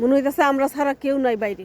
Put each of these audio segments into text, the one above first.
মনে হইতেছে আমরা ছাড়া কেউ নাই বাইরে।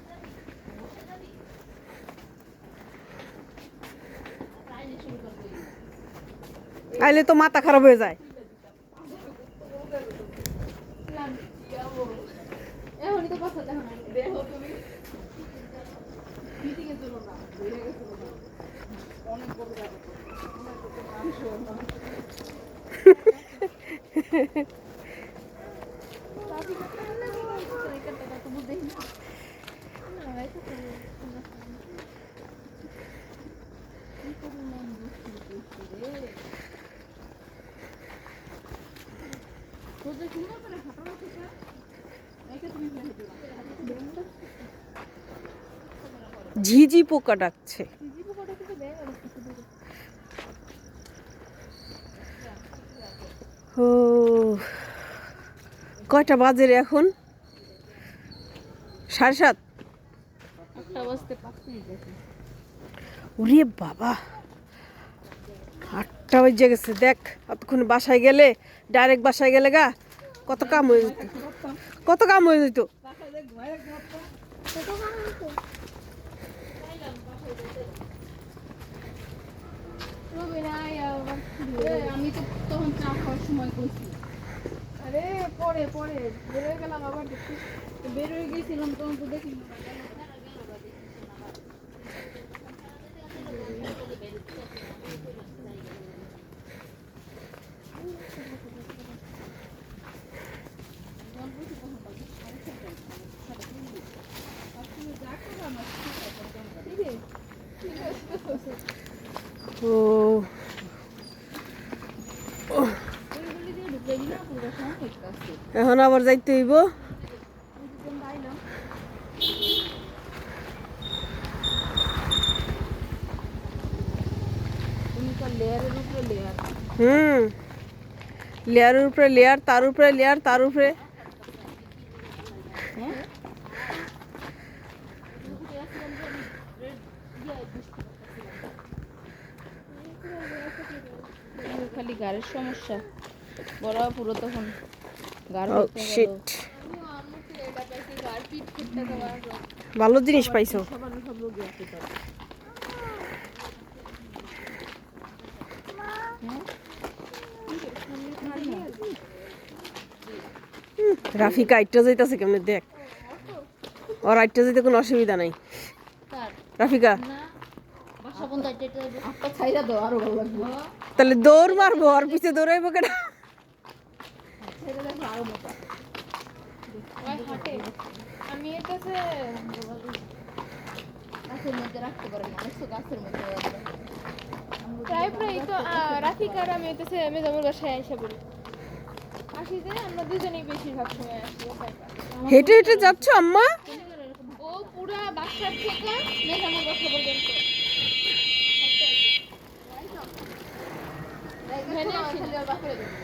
আইলে তো মাথা খারাপ হয়ে যায়। ঝিঝি পোকা ডাকছে। ও কয়টা বাজে রে এখন? সাড়ে সাত? ওরে বাবা। আটটা বেজে গেছে, দেখ অতক্ষণ বাসায় গেলে ডাইরেক্ট বাসায় গেলে গা, কত কাম হয়ে যেত। কত কাম হয়ে যেত। আমি তো আরে, পরে পরে বেরোয় গেলাম আবার দেখছি বেরোয় গেছিলাম, তখন তো দেখি ও। এখন আবার যাইতে হইব। হুম। লেয়ারের উপরে লেয়ার তার উপরে লেয়ার তার উপরে। খালি গাড়ির সমস্যা। বড় পুরো তখন শিট ভালো জিনিস পাইছো। রাফিকা আইটটা যাইতাছে কেমনে দেখ। ওর আইটটা যাইতে কোনো অসুবিধা নাই। রাফিকা। তাহলে দৌড় মারবো আর পিছে দৌড়াইবো প্রায় প্রায় তো আমি বাসায় এসে আসি যে আমরা দুজনেই বেশিরভাগ সময় আসি। একা একা। হেঁটে হেঁটে যাচ্ছ আম্মা? বাসার থেকে বাসা পর্যন্ত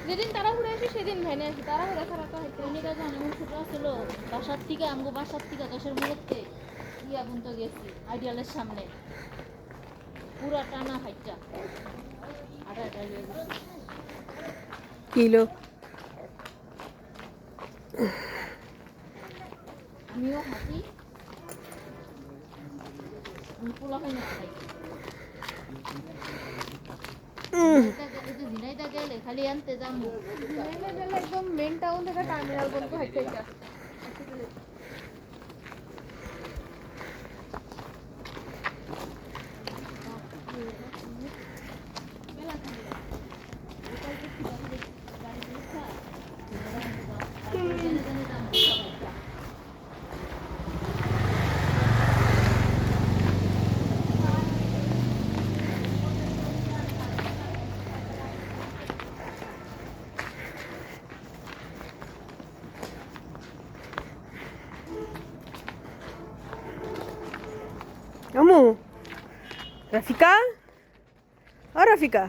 যেদিন তাড়াহুড়ে আসি সেদিন ভ্যানে আসি। তাড়াহুড়া ছাড়া তো হইতে উনিটা যখন এমন ছোট ছিল বাসার থেকে আমগো বাসার থেকে দশের মুহূর্তে ইয়া পর্যন্ত গেছি আইডিয়ালের সামনে। পুরা টানা ফাইটটা আটা আটা কিলো আমিও হাঁটি আমি পোলা হয় না খাই উম, ঝিনাইদা গেলে খালি আনতে যাব ভ্যানে গেলে একদম মেন টাউন থেকে টার্মিনাল পর্যন্ত হাইটে হাইটে আসি। আমু রাফিকা ও রাফিকা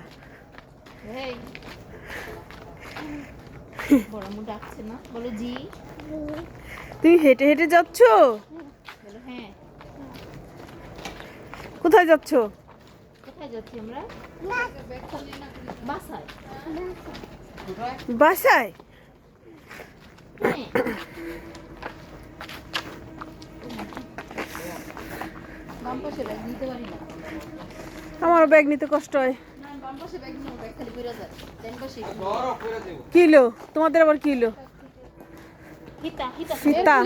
জি তুমি হেঁটে হেঁটে যাচ্ছ? হ্যাঁ কোথায় যাচ্ছ? কোথায় যাচ্ছি আমরা? বাসায়। আমার ব্যাগ নিতে কষ্ট হয়। না বাম পাশে ব্যাগ নিয়ে ব্যাগ খালি পড়ে যায় ডান পাশে কিলো তোমাদের আবার কিলো ফিতা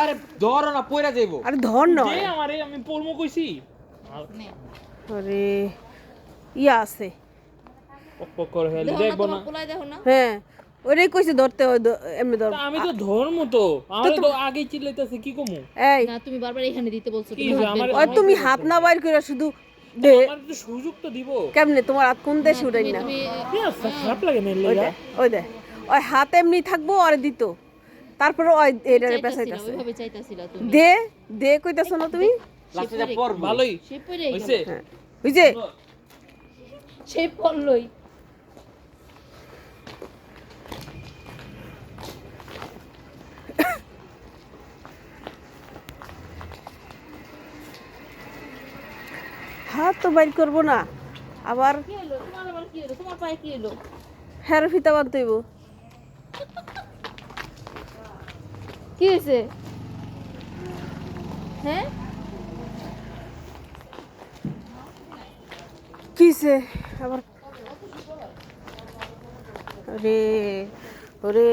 আরে ধরো না পয়রা যাইবো। আরে ধর নয় আমারে আমি পড়মু কইছি। আরে ইয়া আছে। পক পক করে ফেলি দেখব না। তোমার পোলায় দেখো না। হ্যাঁ ওটাই কইছে ধরতে এমনি ধর। আমি তো ধর্ম তো। আমার তো আগেই চিল্লাইতেছে কি কমু? এই। না তুমি বারবার এখানে দিতে বলছো তুমি হাত বের আমার- ওই তুমি হাত না বাইর করে শুধু দে। আমার তো সুযোগ তো দিব। কেমনে তোমার হাত কোন দেশে উড়াই না? তুমি খারাপ লাগে না ওই দে ওই দে। ওই হাত এমনি থাকব আর দিত। তারপরে ওই এটারে পেছাইতেছে ওইভাবে চাইতাছিলা তুমি। দে দে কইতাছ না তুমি? লাস্টে যা পড় ভালোই। সে পড়ে হইছে হ্যাঁ। সে পড়লই হাত তো বাইর করব না। আবার হ্যাঁ ফিতা বানতে হইব। কি হয়েছে হ্যাঁ? কিসে আবার আরে ওরে।